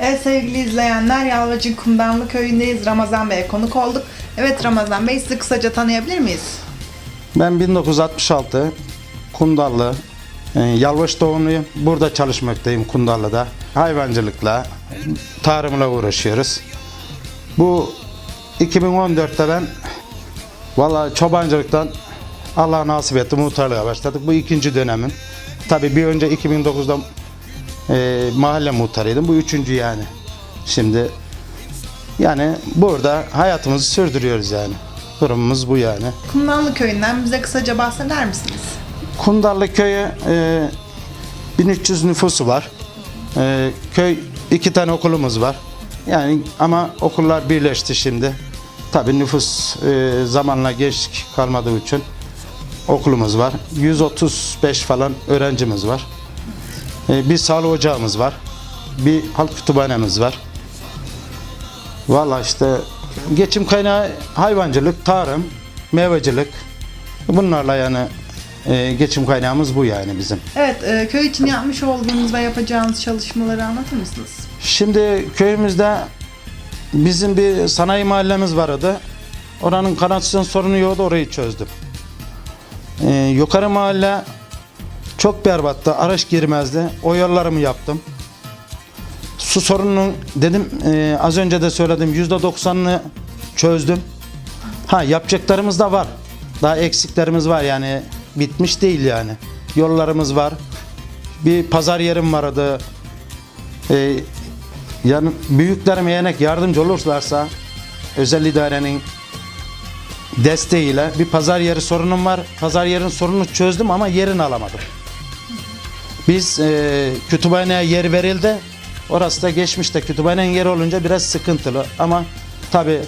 Evet sevgili izleyenler Yalvacık Kumdanlı köyündeyiz. Ramazan Bey'e konuk olduk. Evet Ramazan Bey sizi kısaca tanıyabilir miyiz? Ben 1966 Kundallı, e, Yalvaç doğumluyum. Burada çalışmaktayım Kundallı'da. Hayvancılıkla, tarımla uğraşıyoruz. Bu 2014'te ben valla çobancılıktan Allah nasip etti muhtarlığa başladık. Bu ikinci dönemin. Tabii bir önce 2009'da e, mahalle muhtarıydım. Bu üçüncü yani. Şimdi yani burada hayatımızı sürdürüyoruz yani. Durumumuz bu yani. Kumdanlı köyünden bize kısaca bahseder misiniz? Kundarlı köyü e, 1300 nüfusu var. E, köy iki tane okulumuz var. Yani ama okullar birleşti şimdi. Tabii nüfus e, zamanla geç kalmadığı için okulumuz var. 135 falan öğrencimiz var. E, bir sağlık ocağımız var. Bir halk kütüphanemiz var. Valla işte geçim kaynağı hayvancılık, tarım, meyvecilik. Bunlarla yani e, geçim kaynağımız bu yani bizim. Evet e, köy için yapmış olduğunuz ve yapacağınız çalışmaları anlatır mısınız? Şimdi köyümüzde bizim bir sanayi mahallemiz vardı. Oranın kanalizasyon sorunu yoktu orayı çözdüm. Ee, yukarı mahalle çok berbattı. Araç girmezdi. O yollarımı yaptım. Su sorununun dedim e, az önce de söyledim yüzde doksanını çözdüm. Ha yapacaklarımız da var. Daha eksiklerimiz var yani bitmiş değil yani. Yollarımız var. Bir pazar yerim vardı. Ee, yani büyüklerime yenek yardımcı olurlarsa özel idarenin desteğiyle bir pazar yeri sorunum var. Pazar yerin sorununu çözdüm ama yerini alamadım. Biz e, kütüphaneye yer verildi. Orası da geçmişte kütüphanenin yeri olunca biraz sıkıntılı ama tabi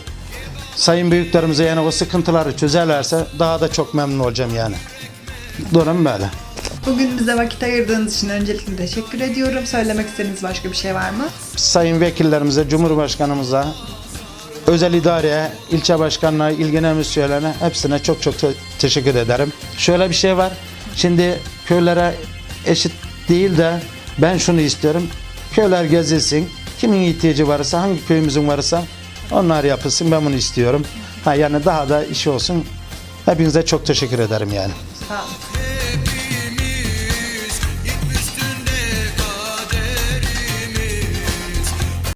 sayın büyüklerimize yani o sıkıntıları çözerlerse daha da çok memnun olacağım yani. Durum böyle. Bugün bize vakit ayırdığınız için öncelikle teşekkür ediyorum. Söylemek istediğiniz başka bir şey var mı? sayın vekillerimize, Cumhurbaşkanımıza, özel idareye, ilçe başkanına, ilgilenen müsyolarına hepsine çok çok te- teşekkür ederim. Şöyle bir şey var. Şimdi köylere eşit değil de ben şunu istiyorum. Köyler gezilsin. Kimin ihtiyacı varsa, hangi köyümüzün varsa onlar yapılsın. Ben bunu istiyorum. Ha yani daha da iş olsun. Hepinize çok teşekkür ederim yani. Sağ olun.